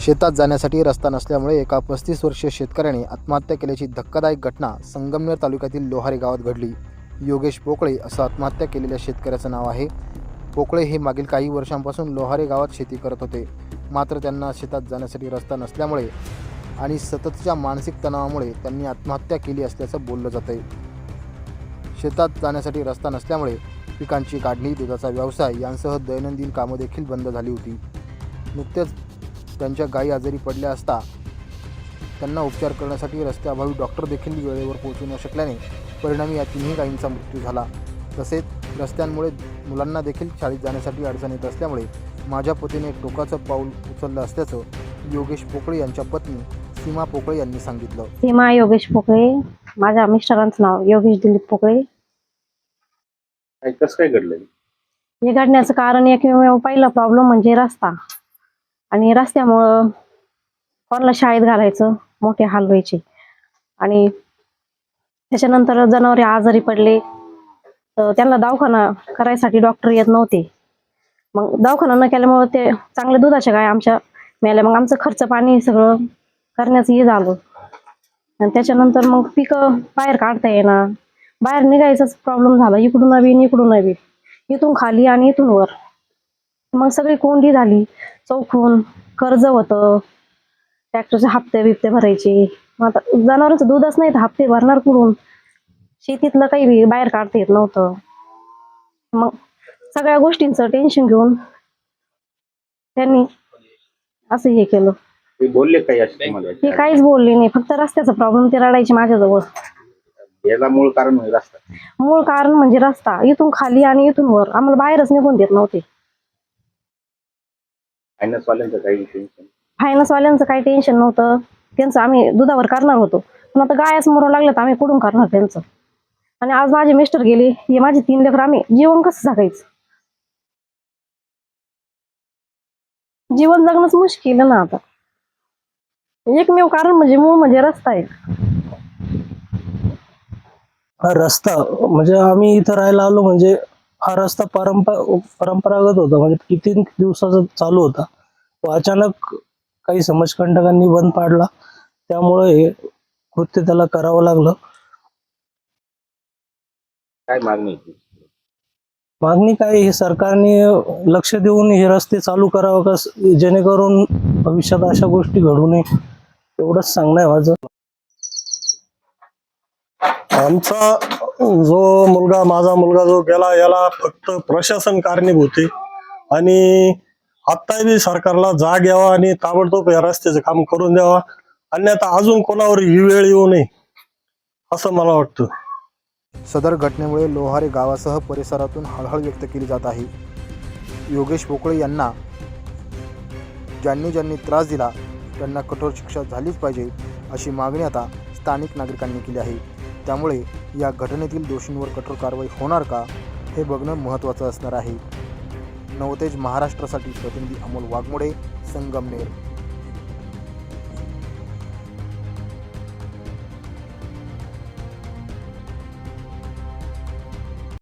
शेतात जाण्यासाठी रस्ता नसल्यामुळे एका पस्तीस वर्षीय शेतकऱ्याने आत्महत्या केल्याची धक्कादायक घटना संगमनेर तालुक्यातील लोहारे गावात घडली. योगेश पोकळे असं आत्महत्या केलेल्या शेतकऱ्याचं नाव आहे. पोकळे हे मागील काही वर्षांपासून लोहारे गावात शेती करत होते. मात्र त्यांना शेतात जाण्यासाठी रस्ता नसल्यामुळे आणि सततच्या मानसिक तणावामुळे त्यांनी आत्महत्या केली असल्याचं बोललं जातं आहे शेतात जाण्यासाठी रस्ता नसल्यामुळे पिकांची काढणी दुधाचा व्यवसाय यांसह दैनंदिन कामं देखील बंद झाली होती. नुकतेच त्यांच्या गायी आजारी पडल्या असता त्यांना उपचार करण्यासाठी रस्त्याअभावी डॉक्टर देखील वेळेवर पोहोचू न शकल्याने परिणामी या तिन्ही गायींचा मृत्यू झाला. तसेच रस्त्यांमुळे मुलांना देखील शाळेत जाण्यासाठी अडचण येत असल्यामुळे माझ्या पतीने एक टोकाचं पाऊल उचललं असल्याचं योगेश पोकळे यांच्या पत्नी सीमा पोकळे यांनी सांगितलं. सीमा योगेश पोकळे. माझ्या मिस्टरांचं नाव योगेश दिलीप पोकळे. काय कसं काय घडलंय? हे घडण्याचं कारण एकमेव पहिला प्रॉब्लेम म्हणजे रस्ता. आणि रस्त्यामुळं कोणाला शाळेत घालायचं मोठे हाल व्हायचे. आणि त्याच्यानंतर जनावरे आजारी पडले तर त्यांना दवाखाना करायसाठी डॉक्टर येत नव्हते. मग दवाखाना न केल्यामुळं ते चांगले दुधाच्या गाय आमच्या मिळाल्या मग आमचं खर्च पाणी सगळं करण्याचं हे झालं. आणि त्याच्यानंतर मग पिकं बाहेर काढता येणार बाहेर निघायचाच प्रॉब्लेम झाला. इकडून नवीन इकडून नवीन. इथून खाली आणि इथून वर. मग सगळी कोंडी झाली. चौकून कर्ज होतं. ट्रॅक्टरचे हप्ते बिप्ते भरायचे. मग आता जनावरांचं दूधच नाही तर हप्ते भरणार कुठून? शेतीतलं काही बी बाहेर काढता येत नव्हतं. मग सगळ्या गोष्टींचं टेन्शन घेऊन त्यांनी असं हे केलं. ते बोलले काही असे तुम्हाला काहीच बोलले नाही. फक्त रस्त्याचा प्रॉब्लेम ते रडायचे माझ्याजवळ. याला मूळ कारण म्हणजे रस्ता. मूळ कारण म्हणजे रस्ता. इथून खाली आणि इथून वर. आम्हाला बाहेरच निघून देत नव्हते. फायनान्स वाल्यांचं काही टेन्शन फायनान्सवाल्यांचं काही टेन्शन नव्हतं. त्यांचं आम्ही दुधावर करणार होतो. पण आता गायच मरू लागलं तर आम्ही कुठून करणार त्यांचं? आणि आज माझे मिस्टर गेले हे माझे तीन लेकर आम्ही जीवन कसं जगायचं? जीवन जगणंच मुश्किल आहे ना आता. एकमेव कारण म्हणजे मूळ म्हणजे रस्ता आहे. हा रस्ता. म्हणजे आम्ही इथं राहायला आलो म्हणजे हा रस्ता परंपरा परंपरागत होता. म्हणजे किती दिवसाचा चालू होता. तो अचानक काही समाजकंटकांनी बंद पाडला. त्यामुळे हे कृत्य त्याला करावं लागलं. काय मागणी? मागणी काय हे सरकारने लक्ष देऊन हे रस्ते चालू करावं का? जेणेकरून भविष्यात अशा गोष्टी घडू नये. एवढंच सांगणं आहे माझं. आमचा जो मुलगा माझा मुलगा जो गेला याला फक्त प्रशासन कारणीभूत आहे. आणि आत्ता बी सरकारला जाग यावा आणि ताबडतोब या रस्त्याचं काम करून द्यावा. अन्यथा अजून कोणावर ही वेळ येऊ नये असं मला वाटतं. सदर घटनेमुळे लोहारे गावासह परिसरातून हळहळ व्यक्त केली जात आहे. योगेश पोकळे यांना ज्यांनी ज्यांनी त्रास दिला त्यांना कठोर शिक्षा झालीच पाहिजे अशी मागणी आता स्थानिक नागरिकांनी केली आहे. त्यामुळे या घटनेतील दोषींवर कठोर कारवाई होणार का हे बघणं महत्त्वाचं असणार आहे. नवतेज महाराष्ट्रासाठी प्रतिनिधी अमोल वाघमोडे संगमनेर.